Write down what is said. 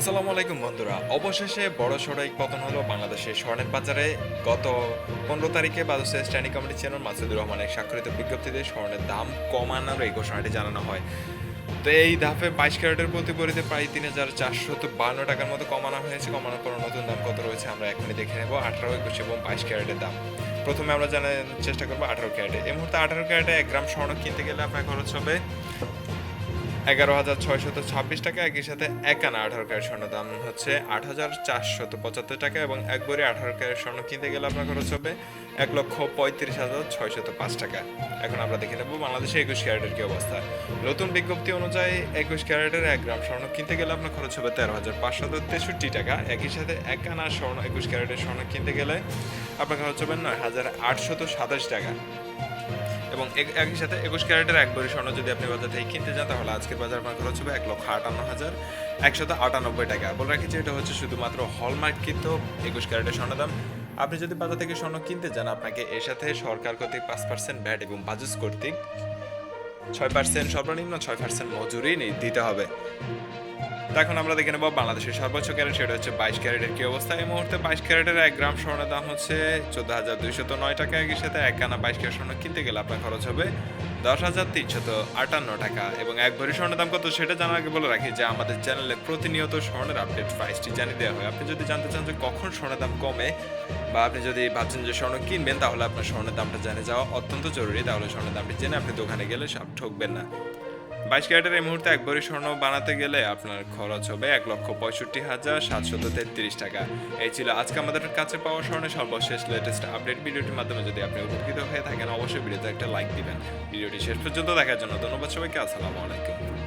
আসসালামু আলাইকুম, বন্ধুরা। অবশেষে বড় সড়ক পতন হলো বাংলাদেশের স্বর্ণের বাজারে। গত পনেরো তারিখে বাদুসের স্ট্যান্ডিং কমিটি চেয়ারম্যান মাসুদুর রহমানের স্বাক্ষরিত বিজ্ঞপ্তিতে স্বর্ণের দাম কমানোর এই ঘোষণাটি জানানো হয়। তো এই ধাপে বাইশ ক্যারেটের প্রতি পরিতে প্রায় তিন হাজার চারশো বান্ন টাকার মতো কমানো হয়েছে। কমানোর পর নতুন দাম কত রয়েছে আমরা এখনই দেখে নেব। আঠারো, একুশ এবং বাইশ ক্যারেটের দাম। প্রথমে আমরা জানার চেষ্টা করব আঠারো ক্যারেটে। এই মুহূর্তে আঠারো ক্যারেটে এক গ্রাম স্বর্ণ কিনতে গেলে আপনার খরচ হবে এগারো হাজার ছয়শত ছাব্বিশ টাকা, একই সাথে এক আনা আঠারো ক্যারেট স্বর্ণ দাম হচ্ছে আট হাজার চারশত পঁচাত্তর টাকা এবং এক ভরি আঠারো ক্যারেট স্বর্ণ কিনতে গেলে আপনার খরচ হবে এক লক্ষ পঁয়ত্রিশ হাজার ছয়শত পাঁচ টাকা। এখন আমরা দেখে নেব বাংলাদেশে একুশ ক্যারেটের কি অবস্থা। নতুন বিজ্ঞপ্তি অনুযায়ী একুশ ক্যারেটের এক গ্রাম স্বর্ণ কিনতে গেলে আপনার খরচ হবে তেরো হাজার পাঁচশত তেষট্টি টাকা। একই সাথে এক আনা স্বর্ণ, একুশ ক্যারেটের স্বর্ণ কিনতে গেলে আপনার খরচ হবে নয় হাজার আটশত সাতাশ টাকা। এবং এক- একই সাথে একুশ ক্যারেটের এক স্বর্ণ যদি আপনি বাজার থেকে কিনতে যান, তাহলে আজকের বাজার আপনার খরচ হবে এক লক্ষ আটান্ন হাজার একশত আটানব্বই টাকা। বলে রাখি যে এটা হচ্ছে শুধুমাত্র হলমার্ক হলমার্ককৃত একুশ ক্যারেটের স্বর্ণ দাম। আপনি যদি বাজার থেকে স্বর্ণ কিনতে যান, আপনাকে এর সাথে সরকার কর্তৃক পাঁচ পার্সেন্ট ভ্যাট এবং বাজেস কর্তৃক ছয় পার্সেন্ট সর্বনিম্ন, ছয় পার্সেন্ট মজুরি দিতে হবে। এখন আমরা দেখে নেব বাংলাদেশের সর্বোচ্চ ক্যারেট, সেটা হচ্ছে বাইশ ক্যারেটের কি অবস্থা? এই মুহূর্তে বাইশ ক্যারেটের এক গ্রাম স্বর্ণের দাম হচ্ছে চোদ্দ হাজার দুইশত নয় টাকা একই সাথে এক আনা বাইশ ক্যারেট স্বর্ণ কিনতে গেলে আপনার খরচ হবে দশ হাজার তিনশত আটান্ন টাকা। এবং এক ভরি স্বর্ণের দাম কত সেটা জানার আগে বলে রাখি যে আমাদের চ্যানেলে প্রতিনিয়ত স্বর্ণের আপডেট প্রাইসটি জানিয়ে দেওয়া হয়। আপনি যদি জানতে চান যে কখন স্বর্ণের দাম কমে বা আপনি যদি ভাবছেন যে স্বর্ণ কিনবেন তাহলে আপনার স্বর্ণের দামটা জেনে যাওয়া অত্যন্ত জরুরি। তাহলে স্বর্ণের দামটি জেনে আপনি দোকানে গেলে সব ঠকবেন না। বাইশ ক্যারেটের এই মুহূর্তে এক ভরি স্বর্ণ বানাতে গেলে আপনার খরচ হবে এক লক্ষ পঁয়ষট্টি হাজার সাতশত তেত্রিশ টাকা। এই ছিল আজকে আমাদের কাছে পাওয়া স্বর্ণের সর্বশেষ লেটেস্ট আপডেট ভিডিওটির মাধ্যমে যদি আপনি উপকৃত হয়ে থাকেন, অবশ্যই ভিডিওতে একটা লাইক দিবেন। ভিডিওটি শেষ পর্যন্ত দেখার জন্য ধন্যবাদ সবাইকে। আসসালামু আলাইকুম।